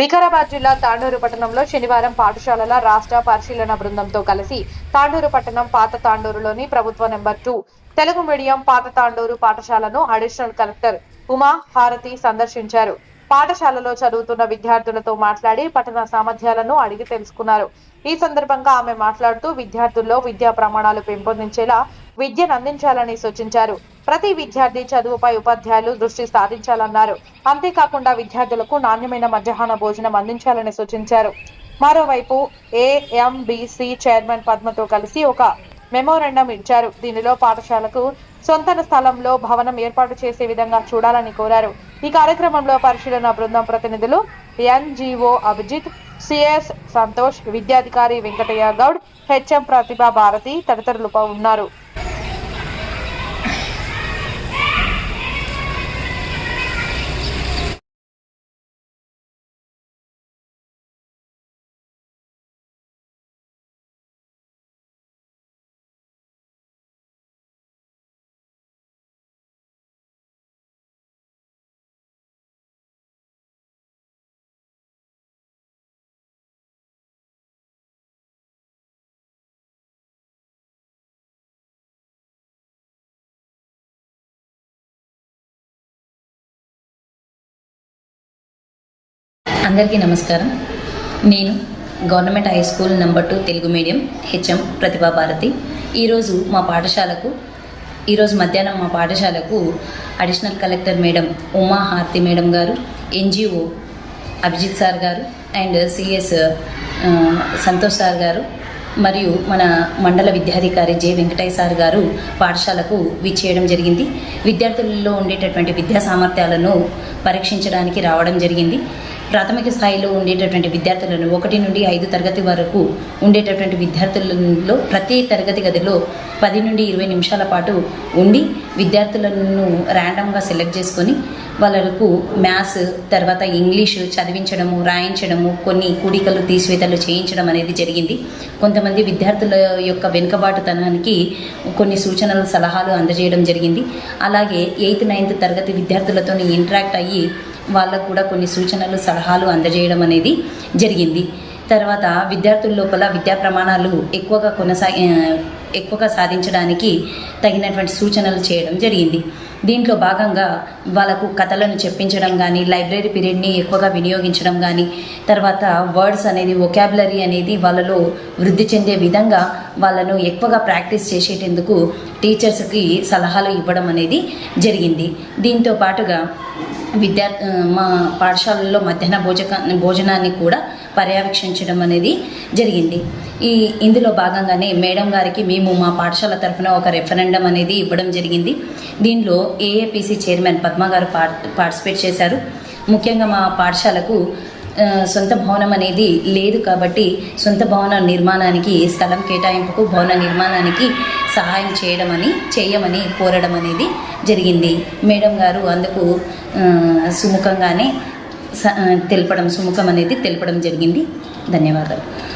వికారాబాద్ జిల్లా తాండూరు పట్టణంలో శనివారం పాఠశాలల రాష్ట్ర పరిశీలన బృందంతో కలిసి తాండూరు పట్టణం పాత తాండూరులోని ప్రభుత్వ నెంబర్ టూ తెలుగు మీడియం పాత తాండూరు పాఠశాలను అడిషనల్ కలెక్టర్ ఉమా హారతి సందర్శించారు. పాఠశాలలో చదువుతున్న విద్యార్థులతో మాట్లాడి పఠన సామర్థ్యాలను అడిగి తెలుసుకున్నారు. ఈ సందర్భంగా ఆమె మాట్లాడుతూ విద్యార్థుల్లో విద్యా ప్రమాణాలు పెంపొందించేలా విద్యను అందించాలని సూచించారు. ప్రతి విద్యార్థి చదువుపై ఉపాధ్యాయులు దృష్టి సాధించాలన్నారు అంతేకాకుండా విద్యార్థులకు నాణ్యమైన మధ్యాహ్న భోజనం అందించాలని సూచించారు. మరోవైపు ఏఎంబిసి చైర్మన్ పద్మతో కలిసి ఒక మెమోరాండం ఇచ్చారు. దీనిలో పాఠశాలకు సొంత స్థలంలో భవనం ఏర్పాటు చేసే విధంగా చూడాలని కోరారు. ఈ కార్యక్రమంలో పరిశీలన బృందం ప్రతినిధులు ఎన్జిఓ అభిజిత్ సిఎస్ సంతోష్ విద్యాధికారి వెంకటయ్య గౌడ్ హెచ్ఎం ప్రతిభా భారతి తదితరులు ఉన్నారు. అందరికీ నమస్కారం. నేను government high school number two Telugu medium HM Pratibha Bharati. ఈరోజు మా పాఠశాలకు ఈరోజు మధ్యాహ్నం మా పాఠశాలకు additional collector madam Uma Harthi madam గారు ఎన్జిఓ అభిజిత్ సార్ గారు అండ్ సిఎస్ సంతోష్ సార్ గారు మరియు మన మండల విద్యాధికారి జె వెంకటయ్య సార్ గారు పాఠశాలకు విచ్చేయడం జరిగింది. విద్యార్థులలో ఉండేటటువంటి విద్యా సామర్థ్యాలను పరీక్షించడానికి రావడం జరిగింది. ప్రాథమిక స్థాయిలో ఉండేటటువంటి విద్యార్థులను ఒకటి నుండి ఐదు తరగతి వరకు ఉండేటటువంటి విద్యార్థులలో ప్రతి తరగతి గదిలో పది నుండి ఇరవై నిమిషాల పాటు ఉండి విద్యార్థులను ర్యాండమ్గా సెలెక్ట్ చేసుకొని వాళ్ళకు మ్యాథ్స్ తర్వాత ఇంగ్లీష్ చదివించడము రాయించడము కొన్ని కూడికలు తీసివేతలు చేయించడం అనేది జరిగింది. కొంతమంది విద్యార్థుల యొక్క వెనుకబాటుతనానికి కొన్ని సూచనలు సలహాలు అందజేయడం జరిగింది. అలాగే ఎయిత్ నైన్త్ తరగతి విద్యార్థులతో ఇంటరాక్ట్ అయ్యి వాళ్ళకు కూడా కొన్ని సూచనలు సలహాలు అందజేయడం అనేది జరిగింది. తర్వాత విద్యార్థుల లోపల విద్యా ప్రమాణాలు ఎక్కువగా కొనసా ఎక్కువగా సాధించడానికి తగినటువంటి సూచనలు చేయడం జరిగింది. దీంట్లో భాగంగా వాళ్ళకు కథలను చెప్పించడం కానీ లైబ్రరీ పీరియడ్ని ఎక్కువగా వినియోగించడం కానీ తర్వాత వర్డ్స్ అనేది ఒకాబులరీ అనేది వాళ్ళలో వృద్ధి చెందే విధంగా వాళ్ళను ఎక్కువగా ప్రాక్టీస్ చేసేటందుకు టీచర్స్కి సలహాలు ఇవ్వడం అనేది జరిగింది. దీంతో పాటుగా విద్యా మా పాఠశాలల్లో మధ్యాహ్న భోజక భోజనాన్ని కూడా పర్యవేక్షించడం అనేది జరిగింది. ఈ ఇందులో భాగంగానే మేడం గారికి మేము మా పాఠశాల తరఫున ఒక రెఫరెండం అనేది ఇవ్వడం జరిగింది. దీనిలో ఏఏపిసి చైర్మన్ పద్మ గారు పార్టిసిపేట్ చేశారు. ముఖ్యంగా మా పాఠశాలకు సొంత భవనం అనేది లేదు కాబట్టి సొంత భవన నిర్మాణానికి స్థలం కేటాయింపుకు భవన నిర్మాణానికి సహాయం చేయడం అని చేయమని కోరడం అనేది జరిగింది. మేడం గారు అందుకు సుముఖంగానే తెలపడం సుముఖం అనేది తెలపడం జరిగింది. ధన్యవాదాలు.